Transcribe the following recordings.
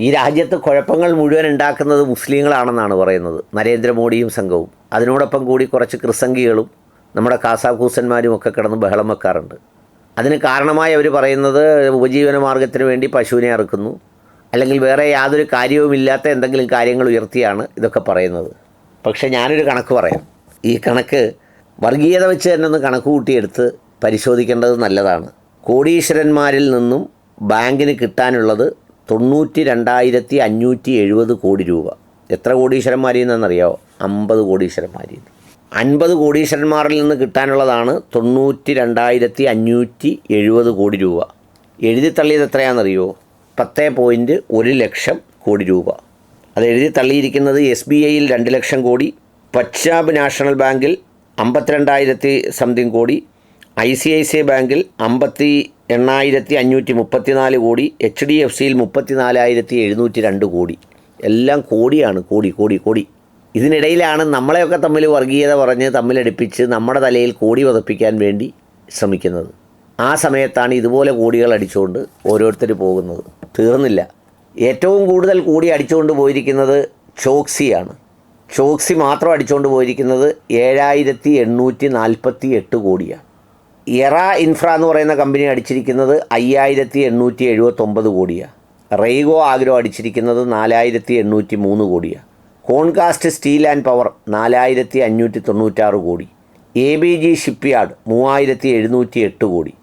ഈ രാജ്യത്ത് കുഴപ്പങ്ങൾ മുഴുവൻ ഉണ്ടാക്കുന്നത് മുസ്ലിങ്ങളാണെന്നാണ് പറയുന്നത്. നരേന്ദ്രമോദിയും സംഘവും. അതിനോടൊപ്പം കൂടി കുറച്ച് ക്രിസംഗികളും നമ്മുടെ കാസാക്കൂസന്മാരും ഒക്കെ കിടന്ന് ബഹളം വെക്കാറുണ്ട്. അതിന് കാരണമായി അവർ പറയുന്നത് ഉപജീവന മാർഗത്തിന് വേണ്ടി പശുവിനെ അറുക്കുന്നു. അല്ലെങ്കിൽ വേറെ യാതൊരു കാര്യവുമില്ലാത്ത എന്തെങ്കിലും കാര്യങ്ങൾ ഉയർത്തിയാണ് ഇതൊക്കെ പറയുന്നത്. പക്ഷേ ഞാനൊരു കണക്ക് പറയാം. ഈ കണക്ക് വർഗീയത വെച്ച് തന്നെ ഒന്ന് കണക്ക് കൂട്ടിയെടുത്ത് പരിശോധിക്കേണ്ടത് നല്ലതാണ്. കോടീശ്വരന്മാരിൽ നിന്നും ബാങ്കിന് കിട്ടാനുള്ളത് തൊണ്ണൂറ്റി രണ്ടായിരത്തി അഞ്ഞൂറ്റി എഴുപത് കോടി രൂപ. എത്ര കോടീശ്വരന്മാരിൽ നിന്നറിയാമോ അമ്പത് കോടീശ്വരന്മാരിൽ നിന്ന് അൻപത് കോടീശ്വരന്മാരിൽ നിന്ന് കിട്ടാനുള്ളതാണ് തൊണ്ണൂറ്റി രണ്ടായിരത്തി അഞ്ഞൂറ്റി എഴുപത് കോടി രൂപ. എഴുതി തള്ളിയത് എത്രയാണെന്നറിയോ? പത്ത് പോയിന്റ് ഒരു ലക്ഷം കോടി രൂപ. അത് എഴുതി തള്ളിയിരിക്കുന്നത് എസ് ബി ഐയിൽ രണ്ട് ലക്ഷം കോടി പഞ്ചാബ് നാഷണൽ ബാങ്കിൽ അമ്പത്തിരണ്ടായിരത്തി something crore I C I C I ബാങ്കിൽ അമ്പത്തി എണ്ണായിരത്തി അഞ്ഞൂറ്റി മുപ്പത്തിനാല് കോടി എച്ച് ഡി എഫ് സിയിൽ മുപ്പത്തിനാലായിരത്തി എഴുന്നൂറ്റി രണ്ട് കോടി. എല്ലാം കോടിയാണ് കോടി കോടി കോടി. ഇതിനിടയിലാണ് നമ്മളെയൊക്കെ തമ്മിൽ വർഗീയത പറഞ്ഞ് തമ്മിലടുപ്പിച്ച് നമ്മുടെ തലയിൽ കോടി വതപ്പിക്കാൻ വേണ്ടി ശ്രമിക്കുന്നത്. ആ സമയത്താണ് ഇതുപോലെ കോടികൾ അടിച്ചുകൊണ്ട് ഓരോരുത്തർ പോകുന്നത്. തീർന്നില്ല. ഏറ്റവും കൂടുതൽ കൂടി അടിച്ചുകൊണ്ട് പോയിരിക്കുന്നത് ചോക്സിയാണ്. ചോക്സി മാത്രം അടിച്ചുകൊണ്ട് പോയിരിക്കുന്നത് ഏഴായിരത്തി എണ്ണൂറ്റി നാൽപ്പത്തി എട്ട് കോടിയാണ്. എറ ഇൻഫ്ര എന്ന് പറയുന്ന കമ്പനി അടിച്ചിരിക്കുന്നത് അയ്യായിരത്തി എണ്ണൂറ്റി എഴുപത്തൊമ്പത് കോടിയാണ് റെയ്ഗോ ആഗ്രോ അടിച്ചിരിക്കുന്നത് നാലായിരത്തി എണ്ണൂറ്റി മൂന്ന് കോടിയാണ് കോൺകാസ്റ്റ് സ്റ്റീൽ ആൻഡ് പവർ നാലായിരത്തി അഞ്ഞൂറ്റി തൊണ്ണൂറ്റാറ് കോടി. എ ബി ജി ഷിപ്പ്യാർഡ് മൂവായിരത്തി എഴുന്നൂറ്റി എട്ട് കോടി.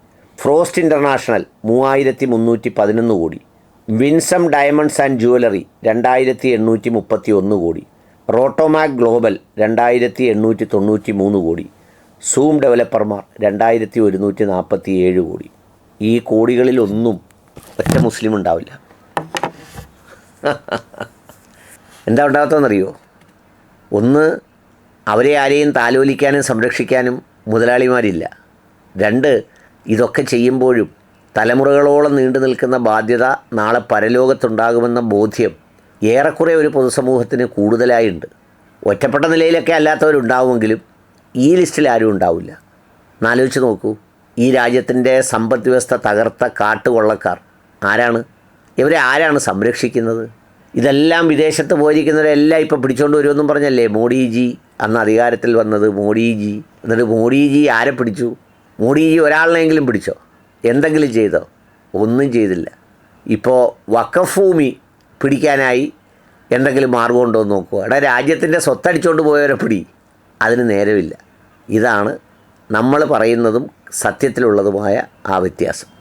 ഫ്രോസ്റ്റ് ഇന്റർനാഷണൽ മൂവായിരത്തി മുന്നൂറ്റി പതിനൊന്ന് കോടി. വിൻസം ഡയമണ്ട്സ് ആൻഡ് ജുവലറി രണ്ടായിരത്തി എണ്ണൂറ്റി മുപ്പത്തി ഒന്ന് കോടി. റോട്ടോമാക് ഗ്ലോബൽ രണ്ടായിരത്തി എണ്ണൂറ്റി തൊണ്ണൂറ്റി മൂന്ന് കോടി. സൂം ഡെവലപ്പർമാർ രണ്ടായിരത്തി ഒരുന്നൂറ്റി നാൽപ്പത്തി ഏഴ് കോടി. ഈ കോടികളിലൊന്നും ഒറ്റ മുസ്ലിം ഉണ്ടാവില്ല. എന്താ ഉണ്ടാകത്തോന്നറിയോ? ഒന്ന് അവരെ ആരെയും താലോലിക്കാനും സംരക്ഷിക്കാനും മുതലാളിമാരില്ല. രണ്ട് ഇതൊക്കെ ചെയ്യുമ്പോഴും തലമുറകളോളം നീണ്ടു നിൽക്കുന്ന ബാധ്യത നാളെ പരലോകത്തുണ്ടാകുമെന്ന ബോധ്യം ഏറെക്കുറെ ഒരു പൊതുസമൂഹത്തിന് കൂടുതലായുണ്ട്. ഒറ്റപ്പെട്ട നിലയിലൊക്കെ അല്ലാത്തവരുണ്ടാവുമെങ്കിലും ഈ ലിസ്റ്റിൽ ആരും ഉണ്ടാവില്ല. എന്നാലോചിച്ച് നോക്കൂ. ഈ രാജ്യത്തിന്റെ സമ്പദ് വ്യവസ്ഥ തകർത്ത കാട്ടുകൊള്ളക്കാർ ആരാണ്? ഇവരെ ആരാണ് സംരക്ഷിക്കുന്നത്? ഇതെല്ലാം വിദേശത്ത് പോയിരിക്കുന്നവരെല്ലാം ഇപ്പോൾ പിടിച്ചുകൊണ്ട് വരുമെന്നും പറഞ്ഞല്ലേ മോഡിജി അന്ന് അധികാരത്തിൽ വന്നത്? മോഡിജി. എന്നിട്ട് മോഡിജി ആരെ പിടിച്ചു? മോഡിജി ഒരാളിനെങ്കിലും പിടിച്ചോ? എന്തെങ്കിലും ചെയ്തോ? ഒന്നും ചെയ്തില്ല. ഇപ്പോൾ വഖഫ് ഭൂമി പിടിക്കാനായി എന്തെങ്കിലും മാർഗമുണ്ടോ എന്ന് നോക്കുക എടാ രാജ്യത്തിന്റെ സ്വത്തടിച്ചുകൊണ്ട് പോയവരെ പിടി. അതിന് നേരമില്ല. ഇതാണ് നമ്മൾ പറയുന്നതും സത്യത്തിലുള്ളതുമായ ആ വ്യത്യാസം.